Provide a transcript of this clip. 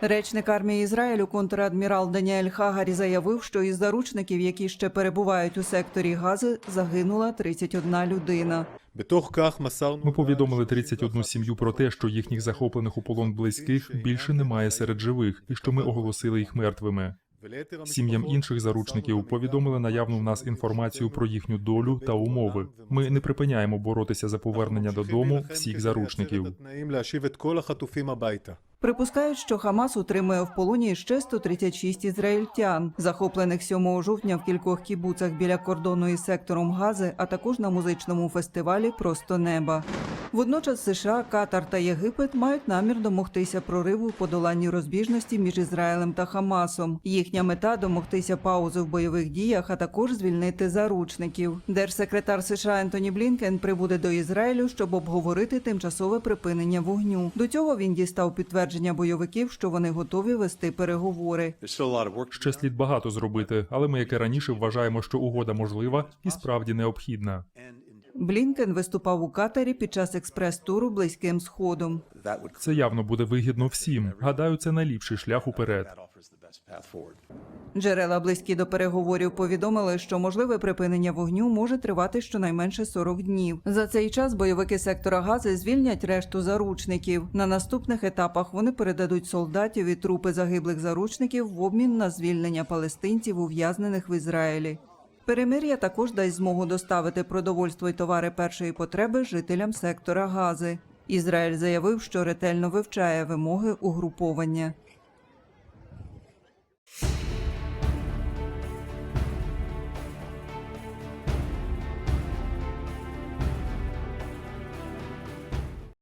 Речник армії Ізраїлю контрадмірал Даніель Хагарі заявив, що із заручників, які ще перебувають у секторі Гази, загинула 31 людина. Ми повідомили 31 сім'ю про те, що їхніх захоплених у полон близьких більше немає серед живих, і що ми оголосили їх мертвими. Сім'ям інших заручників повідомили наявну в нас інформацію про їхню долю та умови. Ми не припиняємо боротися за повернення додому всіх заручників. Припускають, що Хамас утримує в полоні ще 136 ізраїльтян, захоплених 7 жовтня в кількох кібуцах біля кордону із сектором Гази, а також на музичному фестивалі Просто неба. Водночас США, Катар та Єгипет мають намір домогтися прориву в подоланні розбіжності між Ізраїлем та Хамасом. Їхня мета домогтися паузи в бойових діях, а також звільнити заручників. Держсекретар США Ентоні Блінкен прибуде до Ізраїлю, щоб обговорити тимчасове припинення вогню. До цього він дістав підтвердження бойовиків, що вони готові вести переговори. Ще слід багато зробити, але ми, як і раніше, вважаємо, що угода можлива і справді необхідна. Блінкен виступав у Катарі під час експрес-туру близьким сходом. Це явно буде вигідно всім. Гадаю, це найліпший шлях уперед. Джерела близькі до переговорів повідомили, що можливе припинення вогню може тривати щонайменше 40 днів. За цей час бойовики сектора Гази звільнять решту заручників. На наступних етапах вони передадуть солдатів і трупи загиблих заручників в обмін на звільнення палестинців, ув'язнених в Ізраїлі. Перемир'я також дасть змогу доставити продовольство й товари першої потреби жителям сектора Гази. Ізраїль заявив, що ретельно вивчає вимоги угруповання.